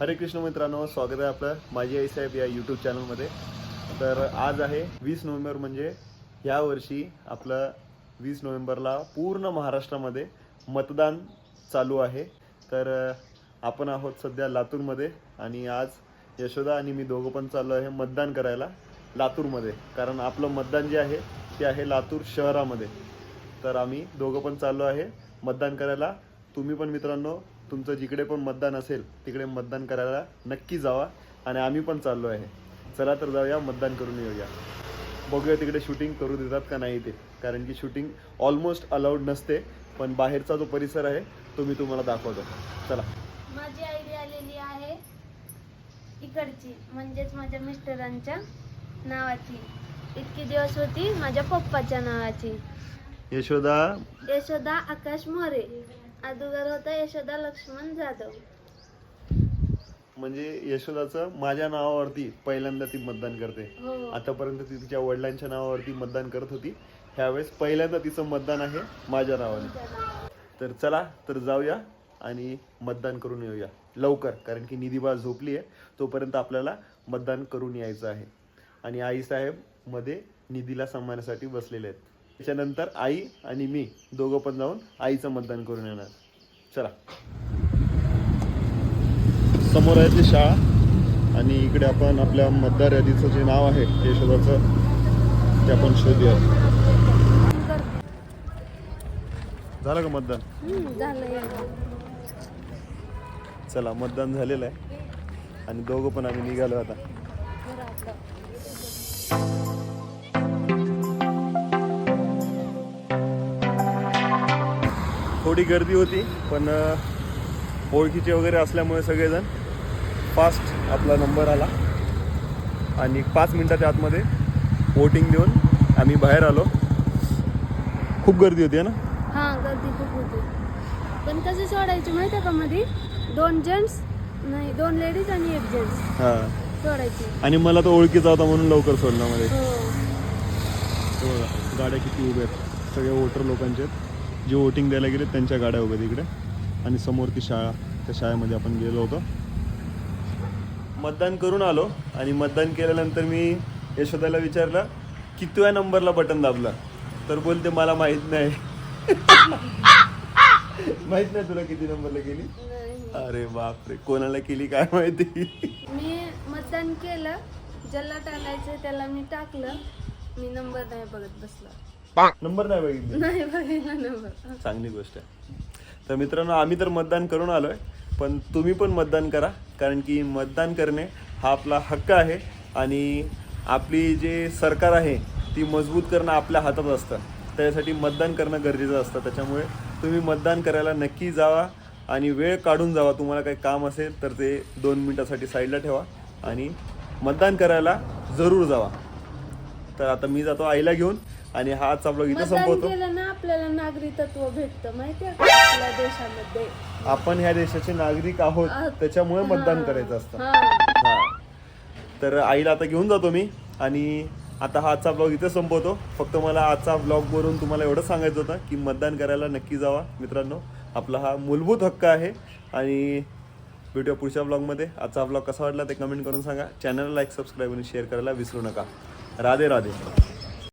हरे कृष्ण मित्रांनो स्वागत आहे आपलं माझी आई साहेब या यूट्यूब चॅनलमध्ये तर आज आहे वीस नोव्हेंबर म्हणजे ह्या वर्षी आपलं वीस नोव्हेंबरला पूर्ण महाराष्ट्रामध्ये मतदान चालू आहे. तर आपण आहोत सध्या लातूरमध्ये आणि आज यशोदा आणि मी दोघं पण चाललो आहे मतदान करायला लातूरमध्ये. कारण आपलं मतदान जे आहे ते आहे लातूर शहरामध्ये. तर आम्ही दोघं पण चाललो आहे मतदान करायला. तुम्ही पण मित्रांनो तुमचं जिकडे पण मतदान असेल तिकडे मतदान करायला नक्की जावा आणि आम्ही पण चाललो आहे. चला तर जाऊया मतदान करून येऊया. बघूया तिकडे शूटिंग करू देतात का नाही ते. कारण की शूटिंग ऑलमोस्ट अलाउड नसते पण बाहेरचा जो परिसर आहे तो मी तुम्हाला दाखवतो. चला. माझी आयडी आलेली आहे इकडची म्हणजेच माझ्या मिस्टरांच्या नावाची. इतकी दिवस होती माझ्या पप्पाच्या नावाची. यशोदा. यशोदा आकाश मोरे. अगोदर होता यशोदा लक्ष्मण जाधव. म्हणजे यशोदाचं माझ्या नावावरती पहिल्यांदा ती मतदान करते. हो. आतापर्यंत ती तिच्या वडिलांच्या नावावरती मतदान करत होती. ह्यावेळेस पहिल्यांदा तिचं मतदान आहे माझ्या नावाने. तर चला तर जाऊया आणि मतदान करून येऊया. लवकर कारण की निधीबा झोपली आहे तोपर्यंत आपल्याला मतदान करून यायचं आहे. आणि आई साहेबमध्ये निधीला सन्मानासाठी बसलेले आहेत. त्याच्यानंतर आई आणि मी दोघं पण जाऊन आईचं मतदान करून येणार. चला. समोर आहे ती शाळा आणि इकडे आपण आपल्या मतदार यादीचं जे नाव आहे यशोदाचं ते आपण शोधूया झालं का मतदान? चला मतदान झालेलं आहे. आणि दोघं पण आम्ही निघालो आता. थोडी गर्दी होती पण ओळखीचे वगैरे असल्यामुळे सगळेजण फास्ट आपला नंबर आला. आणि पाच मिनिटाच्या आतमध्ये वोटिंग देऊन आम्ही बाहेर आलो. खूप गर्दी होती ना? हा गर्दी खूप होती. पण कसे सोडायचे माहिती आहे का मध्ये दोन जेंट्स नाही दोन लेडीज आणि एक जेंट्स हां. सोडायचे. आणि मला तो ओळखीचा होता म्हणून लवकर सोडला मध्ये हो. गाड्या किती उभ्या आहेत सगळे वोटर लोकांचे आहेत. जे वोटिंग द्यायला गेले त्यांच्या गाड्या उभ्या इकडे आणि समोर ती शाळा त्या शाळेमध्ये आपण गेलो होतो. मतदान करून आलो आणि मतदान केल्यानंतर मी यशोदाला विचारलं कितव्या नंबरला बटन दाबला? तर बोलते मला माहीत नाही. माहीत नाही तुला किती नंबरला केली अरे बापरे कोणाला केली काय माहिती? मी मतदान केलं ज्याला टाकायचं त्याला मी टाकलं मी नंबर नाही बघत बसला. नंबर नाही बघितली. नाही बघायला नंबर. चांगली गोष्ट आहे. तर मित्रांनो आम्ही तर मतदान करून आलोय पण तुम्ही पण मतदान करा कारण की मतदान करणे हा आपला हक्क आहे आणि आपली जे सरकार आहे ती मजबूत करणं आपल्या हातात असतं. त्यासाठी मतदान करणं गरजेचं असतं. त्याच्यामुळे तुम्ही मतदान करायला नक्की जावा आणि वेळ काढून जावा. तुम्हाला काही काम असेल तर ते दोन मिनटासाठी साईडला ठेवा आणि मतदान करायला जरूर जावा. तर आता मी जातो आईला घेऊन. आणि हा आजचा ब्लॉग इथं मतदान संपवतो. केलं ना आपल्याला नागरिकत्व भेटतं माहितीये का? आपल्या देशामध्ये. आपण ह्या देशाचे नागरिक आहोत आहोत. त्याच्यामुळे मतदान करायचं असतं. हा. हा. तर आईला आता घेऊन जातो मी आणि आता हा आजचा ब्लॉग इथे संपवतो. फक्त मला आजचा ब्लॉग वरून तुम्हाला एवढं सांगायचं होतं की मतदान करायला नक्की जावा मित्रांनो. आपला हा मूलभूत हक्क आहे आणि भेटूया पुढच्या ब्लॉगमध्ये आजचा ब्लॉग कसा वाटला ते कमेंट करून सांगा. चॅनलला लाईक सबस्क्राईब आणि शेअर करायला विसरू नका. राधे राधे.